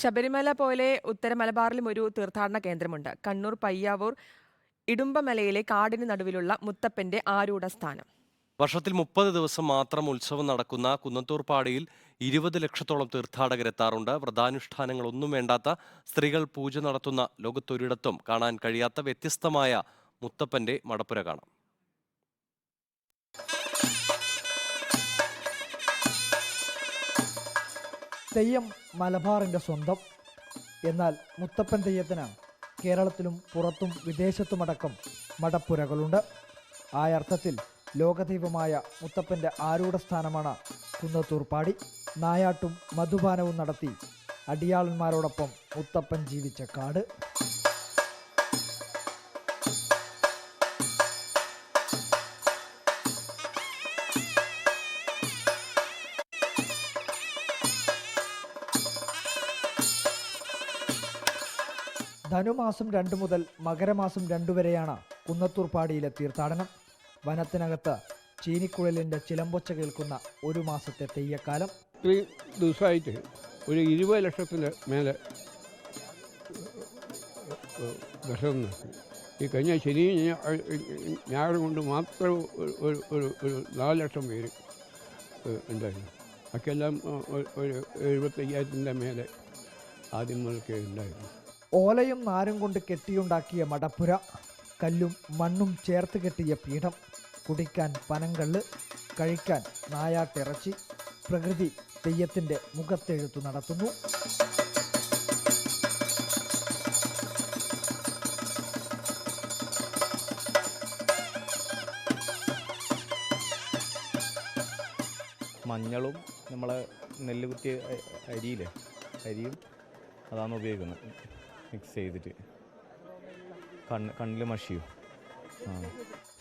ശബരിമല പോലെ ഉത്തര മലബാറിലും ഒരു തീർത്ഥാടന കേന്ദ്രമുണ്ട്. കണ്ണൂർ പയ്യാവൂർ ഇടുമ്പമലയിലെ കാടിന് നടുവിലുള്ള മുത്തപ്പന്റെ ആരൂഢ സ്ഥാനം. വർഷത്തിൽ മുപ്പത് ദിവസം മാത്രം ഉത്സവം നടക്കുന്ന കുന്നത്തൂർ പാടിയിൽ ഇരുപത് ലക്ഷത്തോളം തീർത്ഥാടകരെത്താറുണ്ട്. വ്രതാനുഷ്ഠാനങ്ങളൊന്നും വേണ്ടാത്ത സ്ത്രീകൾ പൂജ നടത്തുന്ന ലോകത്തൊരിടത്തും കാണാൻ കഴിയാത്ത വ്യത്യസ്തമായ മുത്തപ്പന്റെ മടപ്പുര കാണാം. തെയ്യം മലബാറിന്റെ സ്വന്തം. എന്നാൽ മുത്തപ്പൻ തെയ്യത്തിന് കേരളത്തിലും പുറത്തും വിദേശത്തുമടക്കം മടപ്പുരകളുണ്ട് ആ അർത്ഥത്തിൽ ലോകദൈവമായ മുത്തപ്പന്റെ ആരൂഢ സ്ഥാനമാണ് കുന്നത്തൂർപ്പാടി നായാട്ടും മധുപാനവും നടത്തി അടിയാളന്മാരോടൊപ്പം മുത്തപ്പൻ ജീവിച്ച കാട്. ധനുമാസം രണ്ടു മുതൽ മകരമാസം രണ്ടു വരെയാണ് കുന്നത്തൂർപ്പാടിയിലെ തീർത്ഥാടനം. വനത്തിനകത്ത് ചീനിക്കുഴലിന്റെ ചിലമ്പൊച്ച കേൾക്കുന്ന ഒരു മാസത്തെ തെയ്യക്കാലം. ഇത്രയും ദിവസമായിട്ട് ഒരു ഇരുപത് ലക്ഷത്തിന് മേലെ ദർശനം നടത്തി ഈ കഴിഞ്ഞ ശനി ഞായറും കൊണ്ട് മാത്രം ഒരു ഒരു ഒരു നാല് ലക്ഷം പേര് ഉണ്ടായിരുന്നു. ബാക്കിയെല്ലാം ഒരു- എഴുപത്തയ്യായിരത്തിന്റെ മേലെ ആദ്യം ഉണ്ടായിരുന്നു. ഓലയും നാരും കൊണ്ട് കെട്ടിയുണ്ടാക്കിയ മടപ്പുര കല്ലും മണ്ണും ചേർത്ത് കെട്ടിയ പീഠം കുടിക്കാൻ പനങ്കള്ള് കഴിക്കാൻ നായാട്ടിറച്ചി പ്രകൃതി തെയ്യത്തിന്റെ മുഖത്തെഴുത്തു നടത്തുന്നു. മഞ്ഞളും നമ്മളെ നെല്ല് കുത്തിയ അരിയിലെ അരിയും അതാണ് ഉപയോഗിക്കുന്നത്. മിക്സ് ചെയ്തിട്ട്. കണ്ണ് കണ്ണിൽ മഷിയോ. ആ.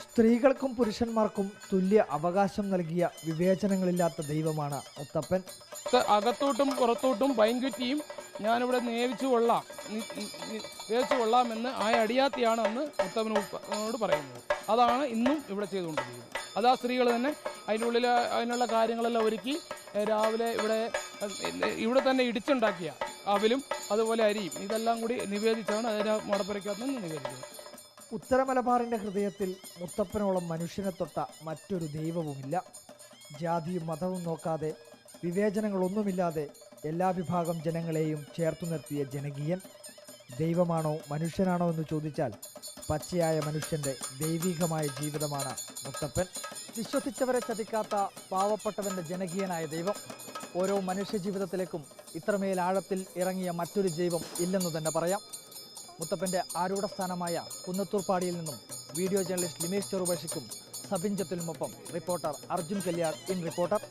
സ്ത്രീകൾക്കും പുരുഷന്മാർക്കും തുല്യ അവകാശം നൽകിയ വിവേചനങ്ങളില്ലാത്ത ദൈവമാണ് മുത്തപ്പൻ ത്ത് അകത്തോട്ടും പുറത്തോട്ടും പൈൻകുറ്റിയും ഞാനിവിടെ നിയമിച്ചു കൊള്ളാം. നിയമിച്ചു കൊള്ളാമെന്ന് ആ അടിയാത്തിയാണ് അന്ന് മുത്തപ്പനോട് പറയുന്നത്. അതാണ് ഇന്നും ഇവിടെ ചെയ്തുകൊണ്ടിരിക്കുന്നത്. അത് ആ സ്ത്രീകൾ തന്നെ അതിന്റെ ഉള്ളിൽ അതിനുള്ള കാര്യങ്ങളെല്ലാം ഒരുക്കി രാവിലെ ഇവിടെ ഇവിടെ തന്നെ ഇടിച്ചുണ്ടാക്കിയ. അവലും അതുപോലെ അരിയും. ഇതെല്ലാം കൂടി നിവേദിച്ചാണ് അതിനെ മടപ്പുരയ്ക്കകത്ത് നിന്ന് നിവേദിക്കുന്നത്. ഉത്തര മലബാറിന്റെ ഹൃദയത്തിൽ മുത്തപ്പനോളം മനുഷ്യനെ തൊട്ട മറ്റൊരു ദൈവവുമില്ല. ജാതിയും മതവും നോക്കാതെ വിവേചനങ്ങളൊന്നുമില്ലാതെ എല്ലാ വിഭാഗം ജനങ്ങളെയും ചേർത്തു നിർത്തിയ ജനകീയൻ. ദൈവമാണോ മനുഷ്യനാണോ എന്ന് ചോദിച്ചാൽ പച്ചയായ മനുഷ്യന്റെ ദൈവികമായ ജീവിതമാണ് മുത്തപ്പൻ. വിശ്വസിച്ചവരെ ചതിക്കാത്ത പാവപ്പെട്ടവന്റെ ജനകീയനായ ദൈവം. ഓരോ മനുഷ്യജീവിതത്തിലേക്കും ഇത്രമേൽ ആഴത്തിൽ ഇറങ്ങിയ മറ്റൊരു ജൈവം ഇല്ലെന്ന് തന്നെ പറയാം. മുത്തപ്പന്റെ ആരൂഢസ്ഥാനമായ കുന്നത്തൂർപ്പാടിയിൽ നിന്നും വീഡിയോ ജേർണലിസ്റ്റ് ലിമേഷ് ചെറുപക്ഷിക്കും Sabin ജത്തിലുമൊപ്പം reporter Arjun Kalyan in reporter.